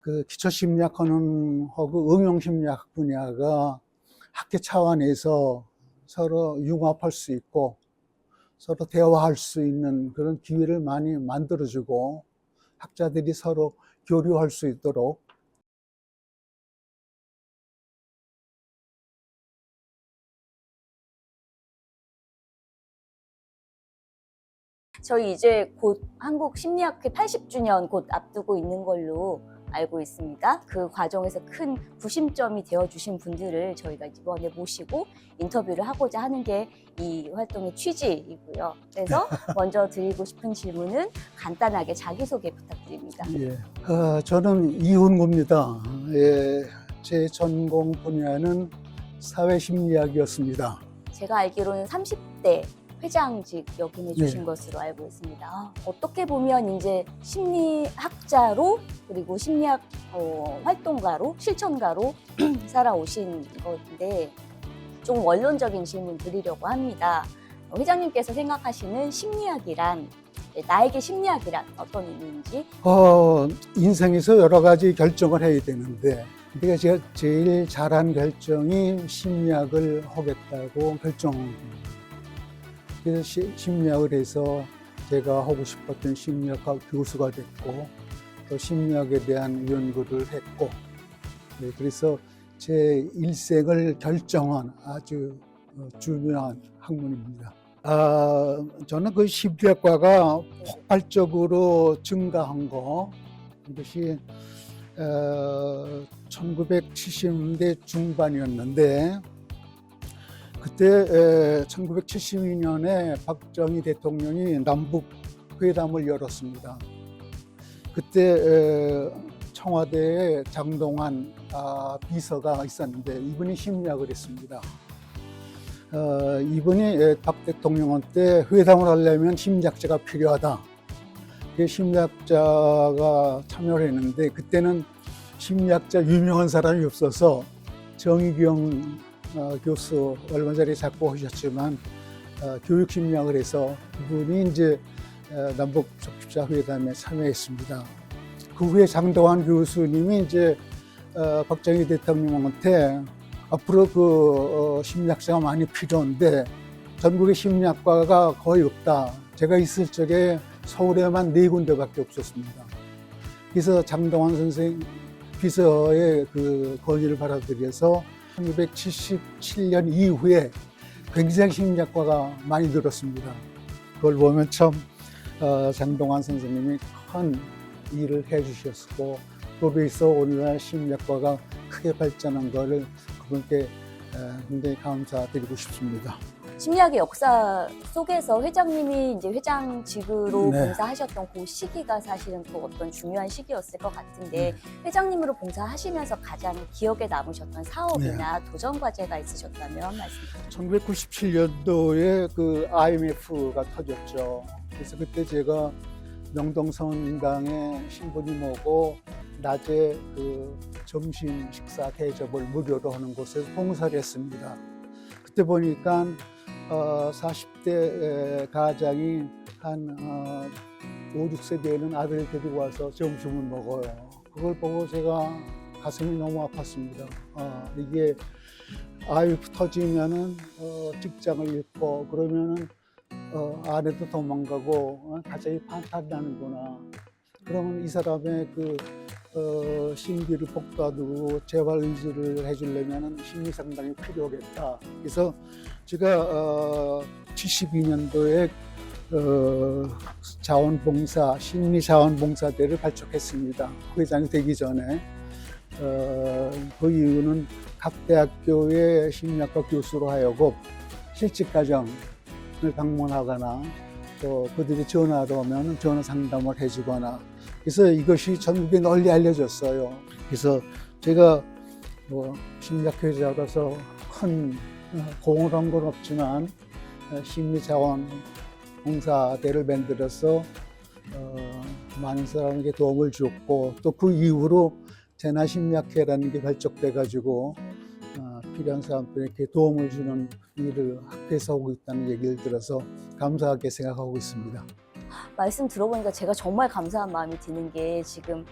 그 기초심리학하는 하고 응용심리학 분야가 학계 차원에서 서로 융합할 수 있고 서로 대화할 수 있는 그런 기회를 많이 만들어주고 학자들이 서로 교류할 수 있도록 저희 이제 곧 한국 심리학회 80주년 곧 앞두고 있는 걸로 알고 있습니다. 그 과정에서 큰 구심점이 되어주신 분들을 저희가 이번에 모시고 인터뷰를 하고자 하는 게 이 활동의 취지이고요. 그래서 먼저 드리고 싶은 질문은 간단하게 자기소개 부탁드립니다. 예. 어, 저는 이훈구입니다. 예, 제 전공 분야는 사회심리학이었습니다. 제가 알기로는 30대 회장직 역임해 주신 네. 것으로 알고 있습니다. 아, 어떻게 보면 이제 심리학자로 그리고 심리학 어, 활동가로 실천가로 살아오신 건데 좀 원론적인 질문 드리려고 합니다. 어, 회장님께서 생각하시는 심리학이란 네, 나에게 심리학이란 어떤 의미인지 어, 인생에서 여러 가지 결정을 해야 되는데 내가 제가 제일 잘한 결정이 심리학을 하겠다고 겁니다. 그래서 시- 심리학을 해서 제가 하고 싶었던 심리학과 교수가 됐고 또 심리학에 대한 연구를 했고 네, 그래서 제 일생을 결정한 아주 어, 중요한 학문입니다. 아, 저는 그 심리학과가 폭발적으로 증가한 거 이것이 어, 1970년대 중반이었는데 그때 에, 1972년에 박정희 대통령이 남북 회담을 열었습니다. 그때 에, 청와대에 장동환 아, 비서가 있었는데 이분이 심리학을 했습니다. 어, 이분이 에, 박 대통령한테 회담을 하려면 심리학자가 필요하다. 그 심리학자가 참여를 했는데 그때는 심리학자 유명한 사람이 없어서 정의경 어, 교수 얼마 전에 잡고 오셨지만 어, 교육 심리학을 해서 그분이 이제 어, 남북 적십자 회담에 참여했습니다. 그 후에 장동환 교수님이 이제 어, 박정희 대통령한테 앞으로 그 어, 심리학자가 많이 필요한데 전국에 심리학과가 거의 없다. 제가 있을 적에 서울에만 네 군데밖에 없었습니다. 그래서 장동환 선생 비서의 그 건의를 받아들여서 1977년 이후에 굉장히 심리학과가 많이 늘었습니다. 그걸 보면 참 어, 장동환 선생님이 큰 일을 해주셨고 그로서 오늘날 심리학과가 크게 발전한 것을 그분께 에, 굉장히 감사드리고 싶습니다. 심리학의 역사 속에서 회장님이 이제 회장직으로 네. 봉사하셨던 그 시기가 사실은 또 어떤 중요한 시기였을 것 같은데 네. 회장님으로 봉사하시면서 가장 기억에 남으셨던 사업이나 네. 도전 과제가 있으셨다면 말씀 부탁드립니다. 1997년도에 그 IMF가 터졌죠. 그래서 그때 제가 명동성당에 신부님 오고 낮에 그 점심 식사 대접을 무료로 하는 곳에서 봉사를 했습니다. 그때 보니까 어, 40대 가장이 한 어, 5, 6세 되는 아들을 데리고 와서 점심을 먹어요. 그걸 보고 제가 가슴이 너무 아팠습니다. 어, 이게 IMF 터지면은 어, 직장을 잃고 그러면은 어, 아내도 도망가고 어, 가정이 판탄 나는구나. 그러면 이 사람의 그 어, 심기를 복도하고 재활 의지를 해주려면 심리 상담이 필요하겠다. 그래서 제가 어, 72년도에 어, 자원봉사 심리 자원봉사대를 발족했습니다. 회장이 되기 전에 어, 그 이유는 각 대학교의 심리학과 교수로 하여금 실직 과정을 방문하거나 또 그들이 전화로 오면 전화 상담을 해주거나 그래서 이것이 전국에 널리 알려졌어요. 그래서 제가 뭐 심리학회자로서 큰 어, 공을 한 건 없지만 어, 심리자원 봉사대를 만들어서 어, 많은 사람에게 도움을 줬고 또 그 이후로 재나심리학회라는 게 발족돼 가지고 어, 필요한 사람들에게 도움을 주는 일을 학회에서 하고 있다는 얘기를 들어서 감사하게 생각하고 있습니다. 말씀 들어보니까 제가 정말 감사한 마음이 드는 게 지금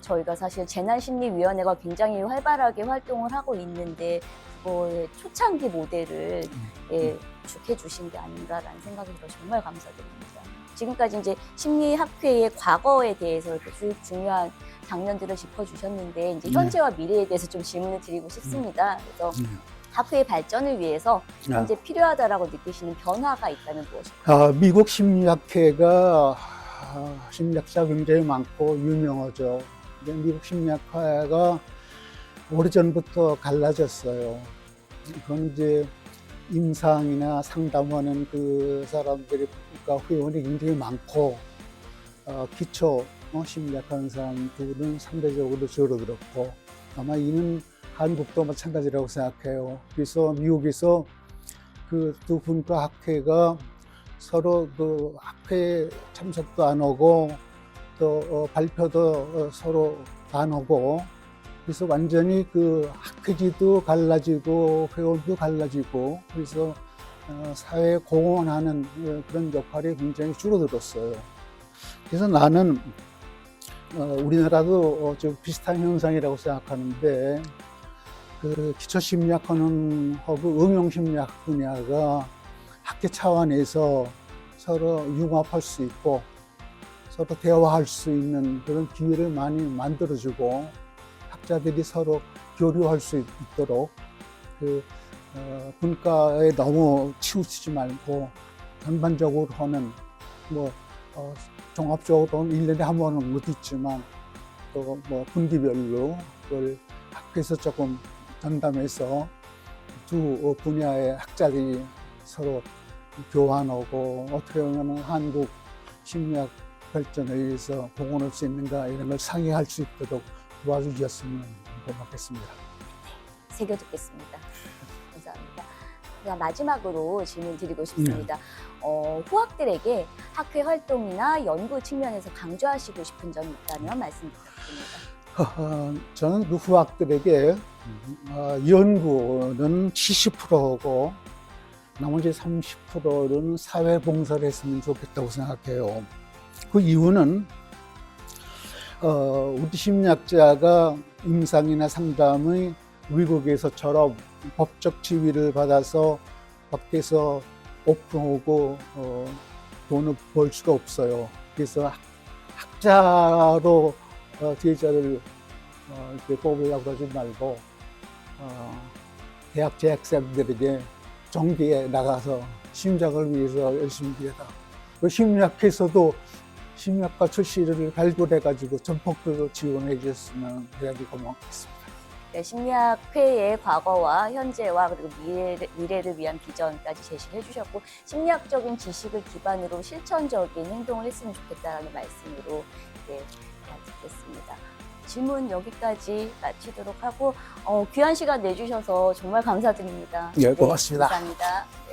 저희가 사실 재난심리위원회가 굉장히 활발하게 활동을 하고 있는데 그거의 초창기 모델을 예, 축해 주신 게 아닌가라는 생각이 들어 정말 감사드립니다. 지금까지 이제 심리학회의 과거에 대해서 이렇게 주- 중요한 장면들을 짚어주셨는데 이제 네. 현재와 미래에 대해서 좀 질문을 드리고 싶습니다. 그래서 학회의 발전을 위해서 아, 현재 필요하다라고 느끼시는 변화가 있다면 무엇일까요? 아, 미국 심리학회가 아, 심리학자 굉장히 많고 유명하죠. 근데 미국 심리학회가 오래전부터 갈라졌어요. 그건 이제 임상이나 상담하는 그 사람들이 국가 회원이 굉장히 많고 어, 기초 어, 심리학하는 사람들은 상대적으로 줄어들었고 아마 이는 한국도 마찬가지라고 생각해요. 그래서 미국에서 그 두 분과 학회가 서로 그 학회 참석도 안 하고 또 어, 발표도 어, 서로 안 하고 그래서 완전히 그 학회지도 갈라지고 회원도 갈라지고 그래서 어, 사회에 공헌하는 어, 그런 역할이 굉장히 줄어들었어요. 그래서 나는 어, 우리나라도 어, 좀 비슷한 현상이라고 생각하는데 그 기초심리학하는 하고 응용심리학 분야가 학계 차원에서 서로 융합할 수 있고 서로 대화할 수 있는 그런 기회를 많이 만들어주고 학자들이 서로 교류할 수 있도록 그 어, 분과에 너무 치우치지 말고 전반적으로 하는 뭐 어, 종합적으로는 일년에한 번은 못 있지만 또 뭐 분기별로 그걸 학교에서 조금 전담해서 두 분야의 학자들이 서로 교환하고 어떻게 보면 한국 심리학 발전을 위해서 공헌할 수 있는가 이런 걸 상의할 수 있도록 도와주셨으면 고맙겠습니다. 새겨 듣겠습니다. 감사합니다. 그냥 마지막으로 질문 드리고 싶습니다. 어, 후학들에게 학회 활동이나 연구 측면에서 강조하시고 싶은 점이 있다면 말씀 부탁드립니다. 어, 저는 그 후학들에게 어, 연구는 70%고 나머지 30%는 사회 봉사를 했으면 좋겠다고 생각해요. 그 이유는 어, 우리 심리학자가 임상이나 상담의 미국에서처럼 법적 지위를 받아서 밖에서 오픈하고 어, 돈을 벌 수가 없어요. 그래서 학- 학자로 어, 제자를 어, 이렇게 뽑으려고 그러지 말고 어, 대학 재학생들에게 정기에 나가서 심장을 위해서 열심히 일해라. 그 심리학회에서도 심리학과 출시를 발굴해가지고 전폭적으로 지원해 주셨으면 대단히 고맙겠습니다. 네, 심리학회의 과거와 현재와 그리고 미래를, 미래를 위한 비전까지 제시를 해주셨고 심리학적인 지식을 기반으로 실천적인 행동을 했으면 좋겠다라는 말씀으로 네, 듣겠습니다. 질문 여기까지 마치도록 하고 어, 귀한 시간 내주셔서 정말 감사드립니다. 예, 고맙습니다. 네, 감사합니다. 네.